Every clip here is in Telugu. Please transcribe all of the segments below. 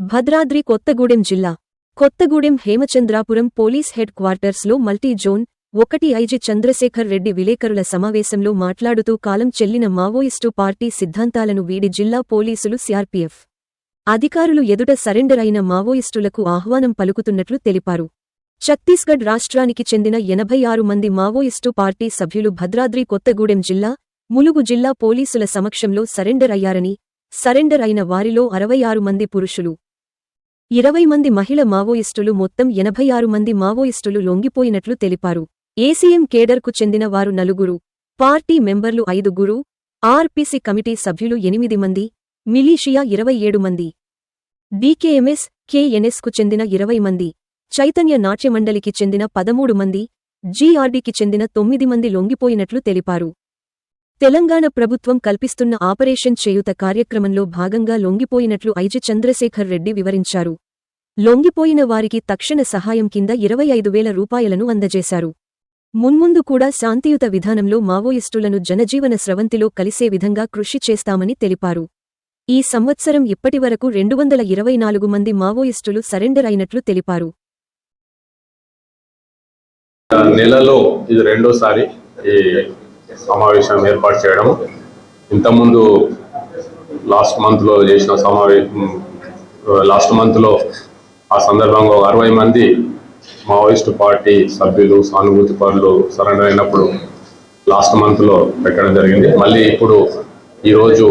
భద్రాద్రి కొత్తగూడెం జిల్లా. కొత్తగూడెం హేమచంద్రాపురం పోలీస్ హెడ్ క్వార్టర్స్లో మల్టీ జోన్ ఒకటి ఐజీ చంద్రశేఖర్ రెడ్డి విలేకరుల సమావేశంలో మాట్లాడుతూ కాలం చెల్లిన మావోయిస్టు పార్టీ సిద్ధాంతాలను వీడి జిల్లా పోలీసులు సిఆర్పీఎఫ్. అధికారులు ఎదుట సరెండర్ అయిన మావోయిస్టులకు ఆహ్వానం పలుకుతున్నట్లు తెలిపారు. ఛత్తీస్గఢ్ రాష్ట్రానికి చెందిన ఎనభై ఆరు మంది మావోయిస్టు పార్టీ సభ్యులు భద్రాద్రి కొత్తగూడెం జిల్లా ములుగు జిల్లా పోలీసుల సమక్షంలో సరెండర్ అయ్యారని సరెండర్ అయిన వారిలో అరవై ఆరు మంది పురుషులు ఇరవై మంది మహిళ మావోయిస్టులు మొత్తం ఎనభై ఆరు మంది మావోయిస్టులు లొంగిపోయినట్లు తెలిపారు. ఏసీఎం కేడర్కు చెందిన వారు నలుగురు పార్టీ మెంబర్లు ఐదుగురు ఆర్పీసీ కమిటీ సభ్యులు ఎనిమిది మంది మిలీషియా ఇరవై ఏడు మంది. డీకేఎంఎస్ కేఎన్ఎస్కు చెందిన ఇరవై మంది చైతన్య నాట్యమండలికి చెందిన పదమూడు మంది జీఆర్డీకి చెందిన తొమ్మిది మంది లొంగిపోయినట్లు తెలిపారు. తెలంగాణ ప్రభుత్వం కల్పిస్తున్న ఆపరేషన్ చేయుత కార్యక్రమంలో భాగంగా లొంగిపోయినట్లు ఐజి చంద్రశేఖర్ రెడ్డి వివరించారు. లొంగిపోయిన వారికి తక్షణ సహాయం కింద ఇరవై ఐదు వేల రూపాయలను అందజేశారు. మున్ముందు కూడా శాంతియుత విధానంలో మావోయిస్టులను జనజీవన స్రవంతిలో కలిసే విధంగా కృషి చేస్తామని తెలిపారు. ఈ సంవత్సరం ఇప్పటివరకు రెండు వందల ఇరవై నాలుగు మంది మావోయిస్టులు సరెండర్ అయినట్లు తెలిపారు. నెలలో ఇది రెండోసారి సమావేశం ఏర్పాటు చేయడం. ఇంతకుముందు లాస్ట్ మంత్లో చేసిన సమావేశం లాస్ట్ మంత్లో ఆ సందర్భంగా ఒక అరవై మంది మావోయిస్టు పార్టీ సభ్యులు సానుభూతి పరులు సరెండర్ అయినప్పుడు లాస్ట్ మంత్లో పెట్టడం జరిగింది. మళ్ళీ ఇప్పుడు ఈరోజు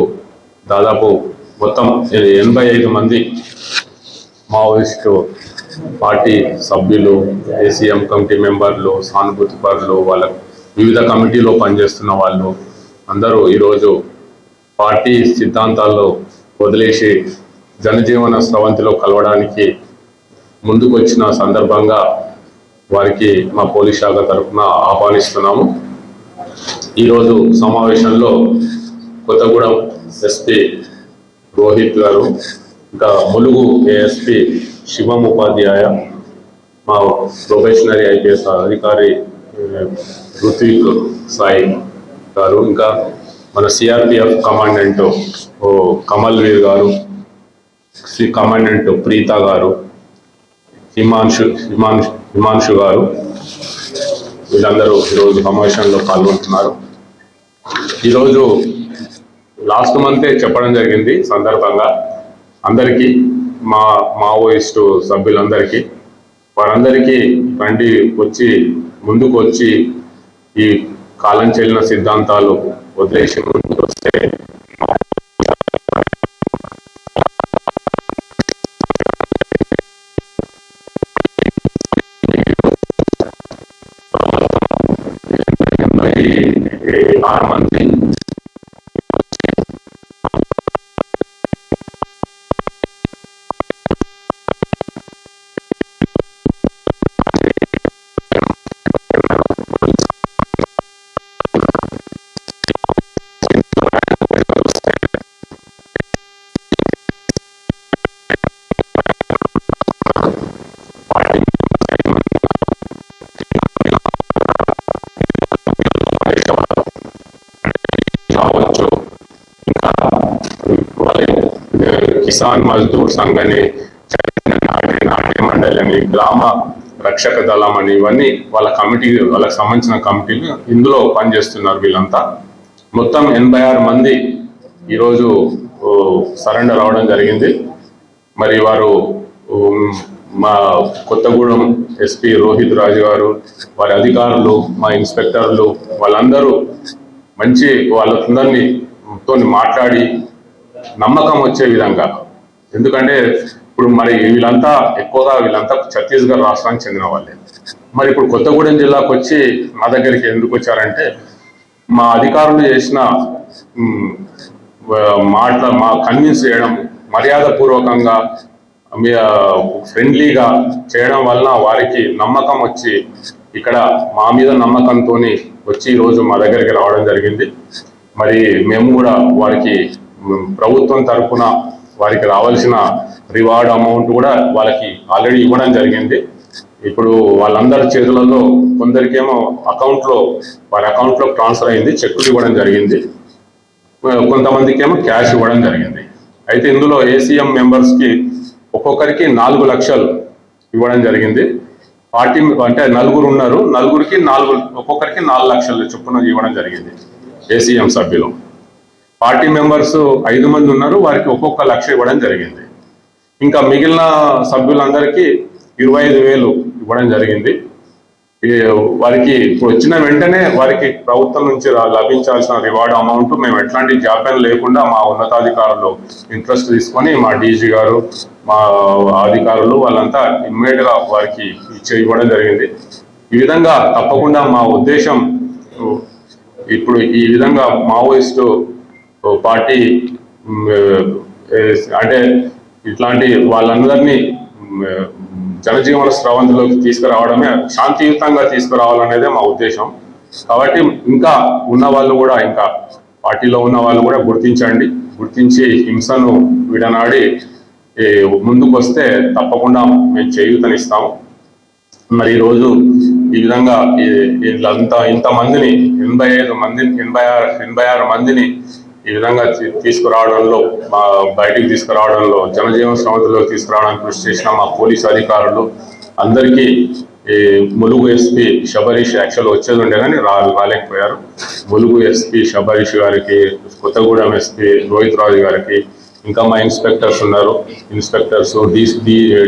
దాదాపు మొత్తం ఎనభై ఐదు మంది మావోయిస్టు పార్టీ సభ్యులు ఏసీఎం కమిటీ మెంబర్లు సానుభూతి పరులు వాళ్ళ వివిధ కమిటీలో పనిచేస్తున్న వాళ్ళు అందరూ ఈరోజు పార్టీ సిద్ధాంతాల్లో వదిలేసి జనజీవన స్రవంతిలో కలవడానికి ముందుకు వచ్చిన సందర్భంగా వారికి మా పోలీస్ శాఖ తరఫున ఆహ్వానిస్తున్నాము. ఈరోజు సమావేశంలో కొత్తగూడెం ఎస్పీ రోహిత్ గారు ఇంకా ములుగు ఏఎస్పి శివం ఉపాధ్యాయ మా ప్రొఫెషనరీ ఐపీఎస్ అధికారి రుతిక్ సాయి గారు ఇంకా మన CRPF commandant O Kamal Veer గారు శ్రీ కమాండెంట్ ప్రీత గారు హిమాంశు హిమాంశు హిమాంశు గారు వీళ్ళందరూ ఈరోజు సమావేశంలో పాల్గొంటున్నారు. ఈరోజు లాస్ట్ మంతే చెప్పడం జరిగింది సందర్భంగా. అందరికీ మా మావోయిస్టు సభ్యులందరికీ వారందరికీ రండి వచ్చి ముందుకు వచ్చి ఈ కాలం చెల్లిన సిద్ధాంతాలు వదిలేసి ముందుకు వస్తే ఆరు మంది కిసాన్ మజ్దూర్ సంఘ్ అని నాట్య నాట్య మండలి అని గ్రామ రక్షక దళం అని ఇవన్నీ వాళ్ళ కమిటీ వాళ్ళకి సంబంధించిన కమిటీలు ఇందులో పనిచేస్తున్నారు వీళ్ళంతా. మొత్తం ఎనభై ఆరు మంది ఈరోజు సరెండర్ అవడం జరిగింది. మరి వారు మా కొత్తగూడెం ఎస్పీ రోహిత్ రాజు గారు వారి అధికారులు మా ఇన్స్పెక్టర్లు వాళ్ళందరూ మంచి వాళ్ళందరినీ తో మాట్లాడి నమ్మకం వచ్చే విధంగా. ఎందుకంటే ఇప్పుడు మరి వీళ్ళంతా ఎక్కువగా వీళ్ళంతా ఛత్తీస్గఢ్ రాష్ట్రానికి చెందిన వాళ్ళే. మరి ఇప్పుడు కొత్తగూడెం జిల్లాకు వచ్చి మా దగ్గరికి ఎందుకు వచ్చారంటే మా అధికారులు చేసిన మ్, మా కన్విన్స్ చేయడం మర్యాద పూర్వకంగా మీ ఫ్రెండ్లీగా చేయడం వలన వారికి నమ్మకం వచ్చి ఇక్కడ మా మీద నమ్మకంతో వచ్చి ఈరోజు మా దగ్గరికి రావడం జరిగింది. మరి మేము కూడా వారికి ప్రభుత్వం తరఫున వారికి రావాల్సిన రివార్డ్ అమౌంట్ కూడా వాళ్ళకి ఆల్రెడీ ఇవ్వడం జరిగింది. ఇప్పుడు వాళ్ళందరి చేతులలో కొందరికేమో అకౌంట్లో వారి అకౌంట్లో ట్రాన్స్ఫర్ అయింది చెక్కులు ఇవ్వడం జరిగింది. కొంతమందికి ఏమో క్యాష్ ఇవ్వడం జరిగింది. అయితే ఇందులో ఏసీఎం మెంబర్స్కి ఒక్కొక్కరికి నాలుగు లక్షలు ఇవ్వడం జరిగింది. పార్టీ అంటే నలుగురు ఉన్నారు. నలుగురికి నాలుగు ఒక్కొక్కరికి నాలుగు లక్షల చొప్పున ఇవ్వడం జరిగింది. ఏసీఎం సభ్యులు. పార్టీ మెంబర్స్ ఐదు మంది ఉన్నారు వారికి ఒక్కొక్క లక్ష ఇవ్వడం జరిగింది. ఇంకా మిగిలిన సభ్యులందరికీ ఇరవై ఐదు వేలు ఇవ్వడం జరిగింది. వారికి ఇప్పుడు వచ్చిన వెంటనే వారికి ప్రభుత్వం నుంచి లభించాల్సిన రివార్డ్ అమౌంట్ మేము ఎట్లాంటి జాప్యం లేకుండా మా ఉన్నతాధికారులు ఇంట్రెస్ట్ తీసుకొని మా డీజీ గారు మా అధికారులు వాళ్ళంతా ఇమ్మీడియట్గా వారికి ఇచ్చి ఇవ్వడం జరిగింది. ఈ విధంగా తప్పకుండా మా ఉద్దేశం ఇప్పుడు ఈ విధంగా మావోయిస్టు పార్టీ అంటే ఇట్లాంటి వాళ్ళందరినీ జనజీవన స్రవంతిలోకి తీసుకురావడమే శాంతియుతంగా తీసుకురావాలనేదే మా ఉద్దేశం. కాబట్టి ఇంకా ఉన్న వాళ్ళు కూడా ఇంకా పార్టీలో ఉన్న వాళ్ళు కూడా గుర్తించండి. గుర్తించి హింసను విడనాడి ముందుకు వస్తే తప్పకుండా మేము చేయూతనిస్తాము మరి ఈ రోజు ఈ విధంగా వీళ్ళంతా ఇంత మందిని ఎనభై ఐదు మందిని ఎనభై ఆరు ఎనభై ఆరు మందిని ఈ విధంగా తీసుకురావడంలో మా బయటికి తీసుకురావడంలో జనజీవన సమస్యలో తీసుకురావడానికి కృషి చేసిన మా పోలీసు అధికారులు అందరికీ ఈ ములుగు ఎస్పీ శబరీష్ యాక్చువల్ వచ్చేది ఉండే కానీ రా రాలేకపోయారు. ములుగు ఎస్పీ శబరీష్ గారికి కొత్తగూడెం ఎస్పీ రోహిత్ రాజు గారికి ఇంకా మా ఇన్స్పెక్టర్స్ ఉన్నారు. ఇన్స్పెక్టర్స్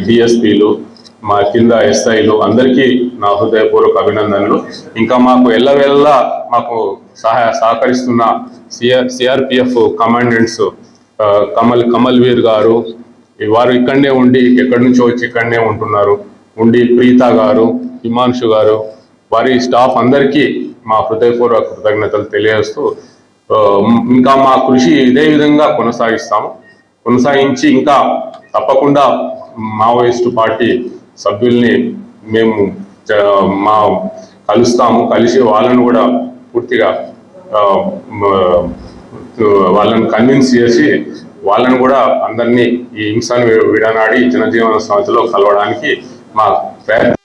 డిఎస్పీలు మా కింద ఎస్ఐలు అందరికీ నా హృదయపూర్వక అభినందనలు. ఇంకా మాకు ఎల్లవెల్ల మాకు సహాయ సహకరిస్తున్న CR CRPF commandants Kamal Kamal Veer గారు వారు ఇక్కడనే ఉండి ఎక్కడి నుంచో వచ్చి ఇక్కడనే ఉంటున్నారు. ఉండి ప్రీత గారు హిమాంశు గారు వారి స్టాఫ్ అందరికీ మా హృదయపూర్వక కృతజ్ఞతలు తెలియజేస్తూ ఇంకా మా కృషి ఇదే విధంగా కొనసాగిస్తాము. కొనసాగించి ఇంకా తప్పకుండా మావోయిస్టు పార్టీ సభ్యుల్ని మేము మా కలుస్తాము. కలిసి వాళ్ళను కూడా పూర్తిగా వాళ్ళని కన్విన్స్ చేసి వాళ్ళని కూడా అందరినీ ఈ హింసను విడనాడి జనజీవన సంస్థలో కలవడానికి మా ప్రయత్నం